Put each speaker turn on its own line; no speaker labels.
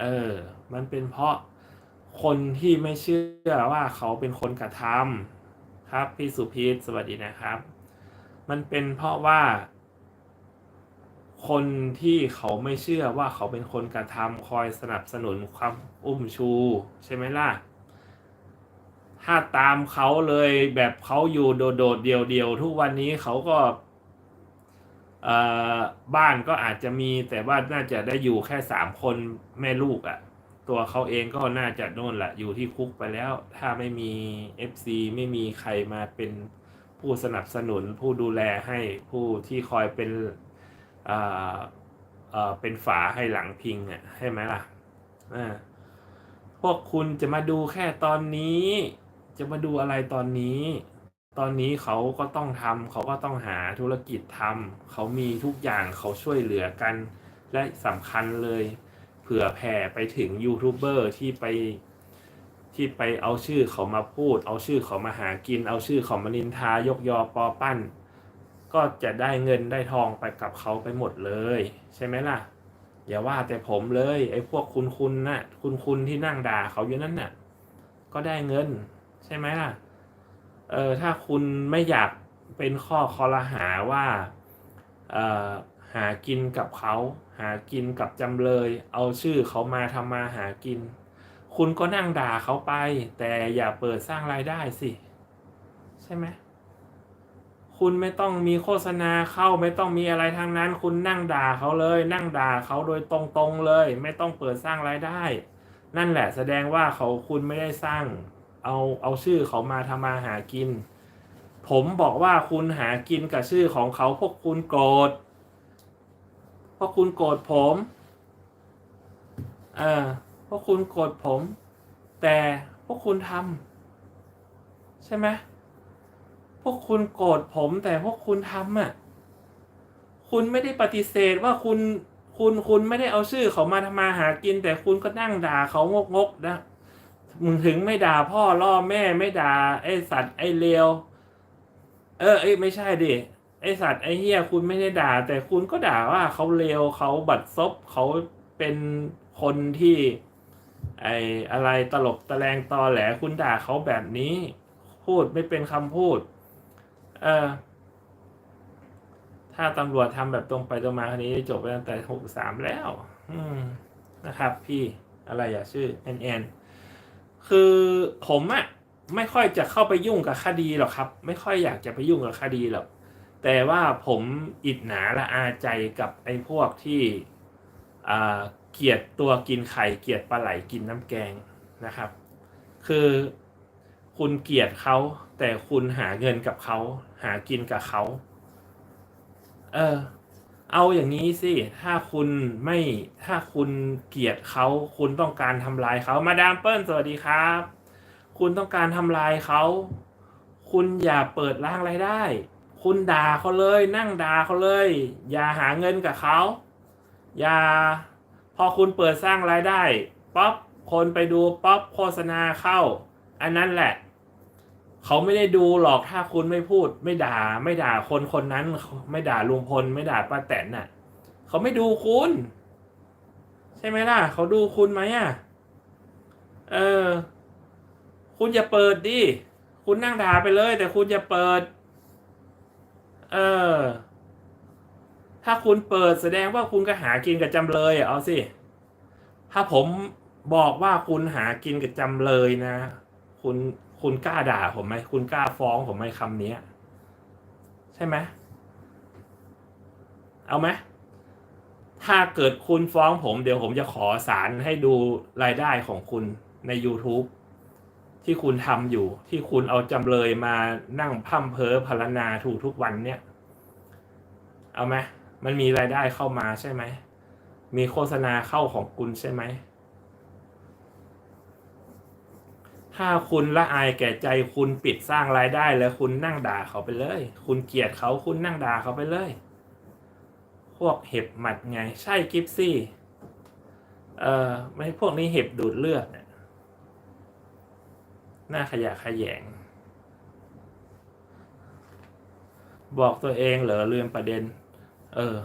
เออ มันเป็นเพราะคนที่ไม่เชื่อว่าเขาเป็นคนกระทำครับพี่สุพีทสวัสดีนะครับ มันเป็นเพราะว่า คนที่เขาไม่เชื่อว่าเขาเป็นคนกระทำคอยสนับสนุนความอุ้มชู ใช่ไหมล่ะ ถ้าตามเขาเลยแบบเขาอยู่โดดๆเดียวๆทุกวันนี้เขาก็เบ้านก็อาจจะมีแต่ว่าน่าจะได้อยู่แค่สามคนแม่ลูกอะ่ะ ตัวเขาเองก็น่าจะโน่นแหละอยู่ที่คุกไปแล้ว ถ้าไม่มี FC ไม่มีใครมาเป็นผู้สนับสนุนผู้ดูแลให้ผู้ที่คอยเป็นเอ่อเอ่อเป็นฝาให้หลังพิงอะ่ะใช่ไหมล่ะอ่าพวกคุณจะมาดูแค่ตอนนี้ จะมาดูอะไรตอนนี้ ตอนนี้เขาก็ต้องทำเขาก็ต้องหาธุรกิจทำเขามีทุกอย่างเขาช่วยเหลือกัน และสำคัญเลย เผื่อแผ่ไปถึงยูทูบเบอร์ที่ไปที่ไปเอาชื่อเขามาพูด เอาชื่อเขามาหากิน เอาชื่อเขามานินทายกยอปอปั้น ก็จะได้เงินได้ทองไปกับเขาไปหมดเลย ใช่ไหมล่ะ อย่าว่าแต่ผมเลยไอ้พวกคุณคุณน่ะคุณคุณที่นั่งด่าเขาอยู่นั่นน่ะ ก็ได้เงิน ใช่ไหมล่ะ เออถ้าคุณไม่อยากเป็นข้อคอรหาว่าเออหากินกับเขาหากินกับจำเลย เอาชื่อเขามาทำมาหากิน คุณก็นั่งด่าเขาไป แต่อย่าเปิดสร้างรายได้สิ ใช่ไหมคุณไม่ต้องมีโฆษณาเข้าไม่ต้องมีอะไรทางนั้น คุณนั่งด่าเขาเลย นั่งด่าเขาโดยตรงๆเลย ไม่ต้องเปิดสร้างรายได้ นั่นแหละแสดงว่าเขาคุณไม่ได้สร้าง เอาเอาชื่อเขามาทำมาหากิน ผมบอกว่าคุณหากินกับชื่อของเขาพวกคุณโกรธพวกคุณโกรธผมเออพวกคุณโกรธผม แต่พวกคุณทำใช่ไหมพวกคุณโกรธผม แต่พวกคุณทำอะคุณไม่ได้ปฏิเสธว่าคุณคุณคุณไม่ได้เอาชื่อเขามาทำมาหากิน แต่คุณก็นั่งด่าเขางกงกนะ มึงถึงไม่ด่าพ่อล่อแม่ไม่ด่าไอสัตว์ไอเลวเออ เอ้ยไม่ใช่ดิไอสัตว์ไอเฮียคุณไม่ได้ด่า แต่คุณก็ด่าว่าเขาเลวเขาบัดซบเขาเป็นคนที่ ไออะไรตลกตะแลงตอแหลคุณด่าเขาแบบนี้ พูดไม่เป็นคำพูด เออ ถ้าตำรวจทำแบบตรงไปตรงมาคันนี้จบไปตั้งแต่หกสามแล้ว อืมนะครับ พี่อะไรอย่าชื่อแอนแอน คือผมอะไม่ค่อยจะเข้าไปยุ่งกับคดีหรอกครับ ไม่ค่อยอยากจะไปยุ่งกับคดีหรอกแต่ว่าผมอิดหนาละอาใจกับไอ้พวกที่เกลียดตัวกินไข่เกลียดปลาไหลกินน้ำแกงนะครับ คือคุณเกลียดเขาแต่คุณหาเงินกับเขาหากินกับเขาเออ เอาอย่างนี้สิ ถ้าคุณไม่ ถ้าคุณเกลียดเขา คุณต้องการทำลายเขา มาดามเปิ้ลสวัสดีครับ คุณต้องการทำลายเขา คุณอย่าเปิดร่างรายได้ คุณด่าเขาเลย นั่งด่าเขาเลย อย่าหาเงินกับเขา อย่า พอคุณเปิดสร้างรายได้ ป๊อป คนไปดูป๊อปโฆษณาเข้า อันนั้นแหละ เขาไม่ได้ดูหรอกถ้าคุณไม่พูด ไม่ด่า ไม่ด่าคนคนนั้น ไม่ด่าลุงพล ไม่ด่าป้าแตนน่ะ เขาไม่ดูคุณ ใช่ไหมล่ะ เขาดูคุณไหมอะ เออ คุณอย่าเปิดดิ คุณนั่งด่าไปเลย แต่คุณอย่าเปิด เออ ถ้าคุณเปิดแสดงว่าคุณก็หากินกับจำเลยเอาสิ ถ้าผมบอกว่าคุณหากินกับจำเลยนะ คุณ คุณกล้าด่าผมไหมคุณกล้าฟ้องผมไหมคำนี้ใช่ไหมเอาไหมถ้าเกิดคุณฟ้องผมเดี๋ยวผมจะขอสารให้ดูรายได้ของคุณใน YouTube ที่คุณทำอยู่ ที่คุณเอาจำเลยมานั่งพั่มเพ้อพรรณนาถูทุกวันเนี่ย เอาไหมมันมีรายได้เข้ามาใช่ไหม มีโฆษณาเข้าของคุณใช่ไหม ถ้าคุณละอายแก่ใจคุณปิดสร้างรายได้แล้วคุณนั่งด่าเขาไปเลย คุณเกลียดเขาคุณนั่งด่าเขาไปเลย พวกเห็บหมัดไง ใช่กิฟซี่เอ่อไม่พวกนี้เห็บดูดเลือดเนี่ยหน้าขยะขยง บอกตัวเองเหรอลืมประเด็น เออ